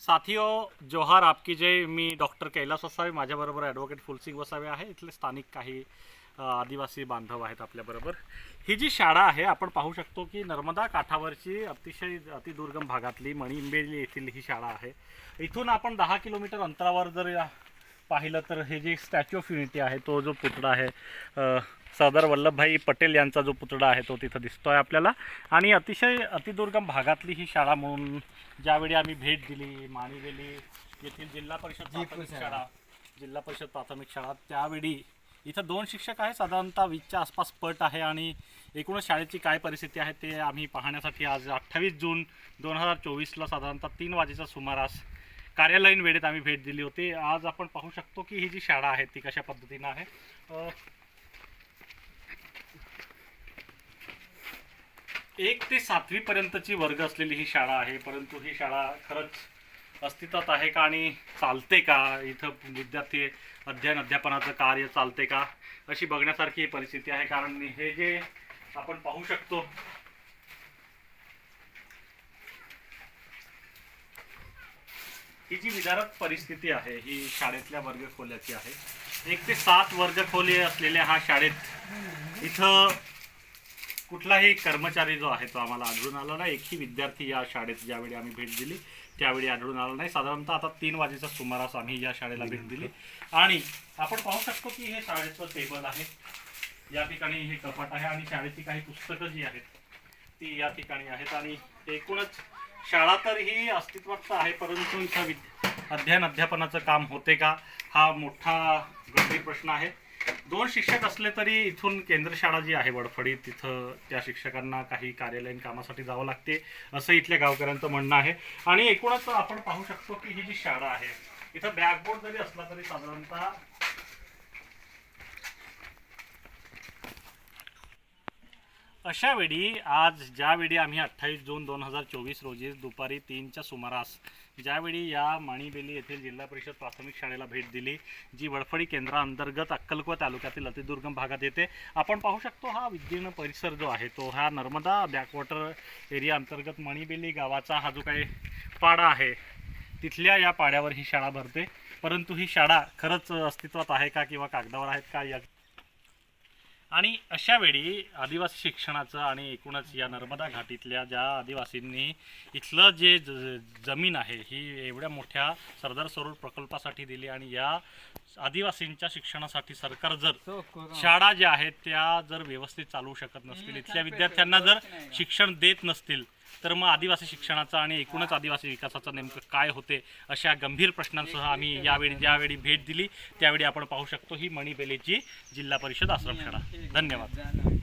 साथियो जोहार आपकी जय. मी डॉक्टर कैलास वसावे. माझ्याबरोबर ॲडव्होकेट फुलसिंग वसावे आहे. इथले स्थानिक काही आदिवासी बांधव आहेत आपल्याबरोबर. ही जी शाळा आहे आपण पाहू शकतो की नर्मदा काठावरची अतिशय अतिदुर्गम भागातली मणिंबेली येथील ही शाळा आहे. इथून आपण दहा किलोमीटर अंतरावर जर या- पाहिलं तर हे जे स्टॅच्यू ऑफ युनिटी आहे तो जो पुतळा आहे सरदार वल्लभभाई पटेल यांचा जो पुतळा आहे तो तिथं दिसतोय आपल्याला. आणि अतिशय अतिदुर्गम भागातली ही शाळा म्हणून ज्यावेळी आम्ही भेट दिली माणिवेली येथील जिल्हा परिषद प्राथमिक शाळा जिल्हा परिषद प्राथमिक शाळा त्यावेळी इथं दोन शिक्षक आहे साधारणतः वीसच्या आसपास पट आहे आणि एकूणच शाळेची काय परिस्थिती आहे ते आम्ही पाहण्यासाठी आज अठ्ठावीस जून दोन हजार चोवीसला साधारणतः तीन वाजेच्या सुमारास कार्यालयीन वेळेत आम्ही भेट दिली होती. आज आपण पाहू शकतो की ही जी शाळा आहे ती कशा पद्धतीनं आहे. एक ते सातवी पर्यंतची वर्ग असलेली ही शाळा आहे. परंतु ही शाळा खरंच अस्तित्वात आहे का आणि चालते का? इथं विद्यार्थी अध्ययन अध्यापनाचं कार्य चालते का? अशी बघण्यासारखी ही परिस्थिती आहे. कारण हे जे आपण पाहू शकतो ही जी विदारक परिस्थिती आहे ही शाळेतल्या वर्गखोल्याची आहे. एक ते सात वर्गखोली असलेल्या हा शाळेत इथं कुठलाही कर्मचारी जो आहे तो आम्हाला आढळून आला नाही. एकही विद्यार्थी या शाळेत ज्यावेळी आम्ही भेट दिली त्यावेळी आढळून आला नाही. साधारणतः आता तीन वाजेच्या सुमारास आम्ही या शाळेला भेट दिली. आणि आपण पाहू शकतो की हे शाळेचं टेबल आहे. या ठिकाणी हे कपाट आहे आणि शाळेची काही पुस्तकं जी आहेत ती या ठिकाणी आहेत. आणि एकूणच शाळा तर ही अस्तित्वात आहे परंतु इथं विद अध्ययन अध्यापनाचं काम होते का? हा मोठा गंभीर प्रश्न आहे. दोन शिक्षक असले तरी इथून केंद्र शाळा जी आहे वडफडीत तिथं त्या शिक्षकांना काही कार्यालयीन कामासाठी जावं लागते असं इथल्या गावकऱ्यांचं म्हणणं आहे. आणि एकूणच आपण पाहू शकतो की ही जी शाळा आहे इथं बॅकबोर्ड जरी असला तरी साधारणतः अशा वेळी आज ज्यावेळी आम्ही अठ्ठावीस जून दोन हजार चोवीस रोजी दुपारी तीनच्या सुमारास ज्यावेळी या माणीबेली येथील जिल्हा परिषद प्राथमिक शाळेला भेट दिली जी वडफडी केंद्राअंतर्गत अक्कलकोट तालुक्यातील अतिदुर्गम भागात येते आपण पाहू शकतो हा विद्यमान परिसर जो आहे तो हा नर्मदा बॅकवॉटर एरिया अंतर्गत मणिबेली गावाचा हा जो काही पाडा आहे तिथल्या या पाड्यावर ही शाळा भरते. परंतु ही शाळा खरंच अस्तित्वात आहे का किंवा कागदावर आहेत का या आणि अशा वेळी आदिवासी शिक्षणाचं आणि एकूणच या नर्मदा घाटीतल्या ज्या आदिवासींनी इथलं जे ज जमीन आहे ही एवढ्या मोठ्या सरदार सरोवर प्रकल्पासाठी दिली आणि या आदिवासींच्या शिक्षणासाठी सरकार जर शाळा ज्या आहेत त्या जर व्यवस्थित चालू शकत नसतील इथल्या विद्यार्थ्यांना जर शिक्षण देत नसतील तर मग आदिवासी शिक्षणाचा आणि एकूणच आदिवासी विकासाचं नेमकं काय होते अशा गंभीर प्रश्नांसह आम्ही यावेळी ज्यावेळी भेट दिली त्यावेळी आपण पाहू शकतो ही मणिबेलेची जिल्हा परिषद आश्रमशाळा. धन्यवाद.